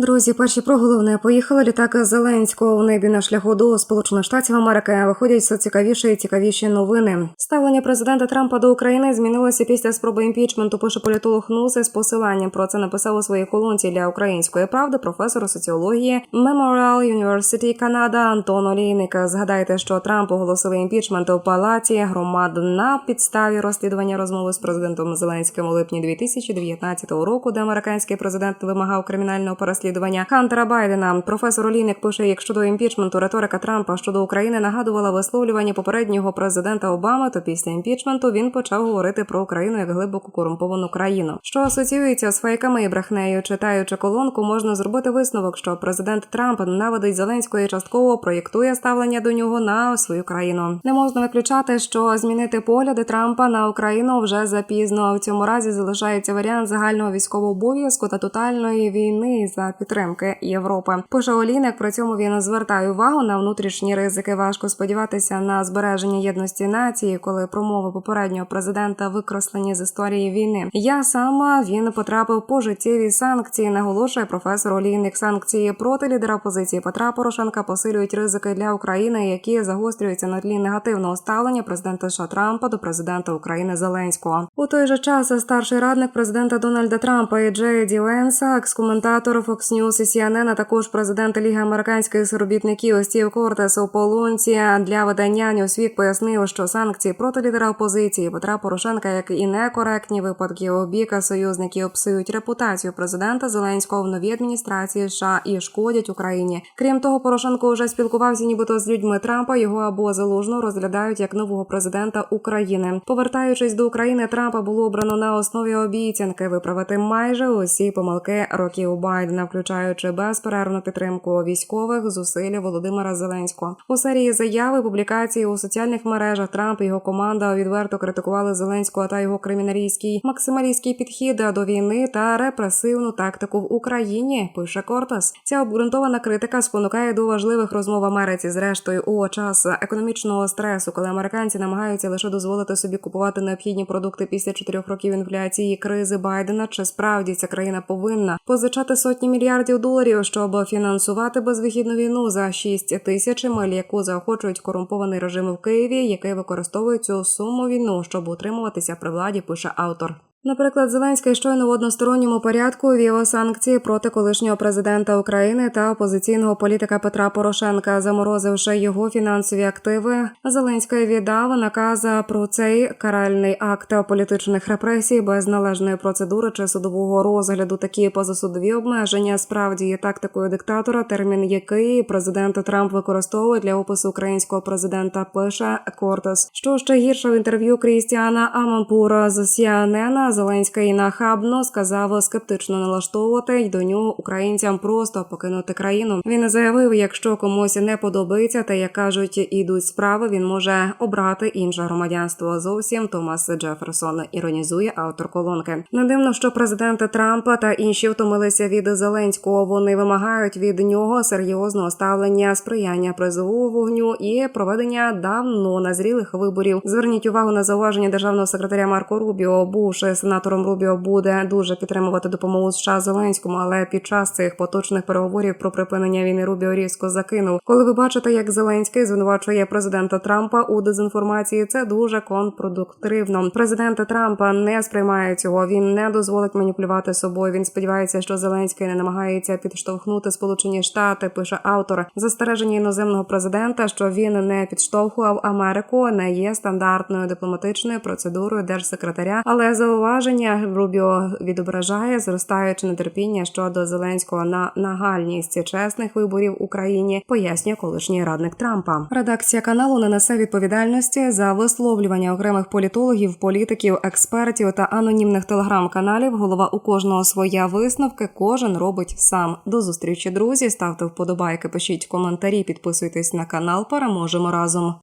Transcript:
Друзі, перші про головне поїхали літаки Зеленського в небі на шляху до Сполучених Штатів Америки. Виходять все цікавіші і цікавіші новини. Ставлення президента Трампа до України змінилося після спроби імпічменту. Пише політолог Нусе з посиланням. Про це написав у своїй колонці для української правди професор соціології Memorial University Канада Антон Олійник. Згадайте, що Трамп оголосив імпічмент у палаті громад на підставі розслідування розмови з президентом Зеленським у липні 2019 року, де американський президент вимагав кримінального переслідування Хантера Байдена. Професор Олійник пише, як щодо імпічменту риторика Трампа щодо України нагадувала висловлювання попереднього президента Обами, то після імпічменту він почав говорити про Україну як глибоко корумповану країну, що асоціюється з фейками і брехнею. Читаючи колонку, можна зробити висновок, що президент Трамп ненавидить Зеленського і частково проєктує ставлення до нього на свою країну. Не можна виключати, що змінити погляди Трампа на Україну вже запізно. В цьому разі залишається варіант загального військового обов'язку та тотальної війни за підтримки Європи. Пише Олійник. При цьому він звертає увагу на внутрішні ризики. Важко сподіватися на збереження єдності нації, коли промови попереднього президента викреслені з історії війни. Я сама він потрапив по життєві санкції. Наголошує професор Олійник. Санкції проти лідера опозиції Петра Порошенка посилюють ризики для України, які загострюються на тлі негативного ставлення президента США Трампа до президента України Зеленського. У той же час старший радник президента Дональда Трампа і Джей Ді Ленса, екс-коментатор Fox News і CNN, а також президент Ліги американських робітників Стів Кортес у полонці для видання Newsweek пояснив, що санкції проти лідера опозиції Петра Порошенка, як і некоректні випадки обіка союзників, псують репутацію президента Зеленського в новій адміністрації США і шкодять Україні. Крім того, Порошенко вже спілкувався, нібито з людьми Трампа. Його або залужно розглядають як нового президента України. Повертаючись до України, Трампа було обрано на основі обіцянки виправити майже усі помилки років Байдена, включаючи безперервну підтримку військових зусиль Володимира Зеленського. У серії заяви публікації у соціальних мережах Трамп і його команда відверто критикували Зеленського та його криміналістський максималістський підхід до війни та репресивну тактику в Україні. Пише Кортес. Ця обґрунтована критика спонукає до важливих розмов в Америці. Зрештою, у час економічного стресу, коли американці намагаються лише дозволити собі купувати необхідні продукти після чотирьох років інфляції кризи Байдена, чи справді ця країна повинна позичати сотні мільярдів доларів, щоб фінансувати безвихідну війну за 6 тисяч миль, яку заохочують корумпований режим в Києві, який використовує цю суму війну, щоб утримуватися при владі. Пише автор. Наприклад, Зеленський щойно в односторонньому порядку ввів санкції проти колишнього президента України та опозиційного політика Петра Порошенка, заморозивши його фінансові активи. Зеленський віддав наказ про цей каральний акт політичних репресій без належної процедури чи судового розгляду. Такі позасудові обмеження справді є тактикою диктатора, термін який президент Трамп використовує для опису українського президента. Пише Кортес. Що ще гірше в інтерв'ю Крістіана Амампура з CNN Зеленський нахабно сказав скептично налаштовувати й до нього українцям просто покинути країну. Він заявив, якщо комусь не подобається, та як кажуть, ідуть справи, він може обрати інше громадянство. Зовсім Томас Джеферсон іронізує автор колонки. Не дивно, що президенти Трампа та інші втомилися від Зеленського. Вони вимагають від нього серйозного ставлення, сприяння призову вогню і проведення давно назрілих виборів. Зверніть увагу на зауваження державного секретаря Марко Рубіо. Буш сенатором Рубіо буде дуже підтримувати допомогу США Зеленському, але під час цих поточних переговорів про припинення війни Рубіо різко закинув. Коли ви бачите, як Зеленський звинувачує президента Трампа у дезінформації, це дуже контрпродуктивно. Президент Трампа не сприймає цього. Він не дозволить маніпулювати собою. Він сподівається, що Зеленський не намагається підштовхнути Сполучені Штати. Пише автор застереження іноземного президента, що він не підштовхував Америку, не є стандартною дипломатичною процедурою держсекретаря, але зауваження Рубіо відображає зростаюче нетерпіння щодо Зеленського на нагальність чесних виборів в Україні, пояснює колишній радник Трампа. Редакція каналу не несе відповідальності за висловлювання окремих політологів, політиків, експертів та анонімних телеграм-каналів. Голова у кожного своя висновки. Кожен робить сам. До зустрічі, друзі. Ставте вподобайки, пишіть коментарі, підписуйтесь на канал. Переможемо разом.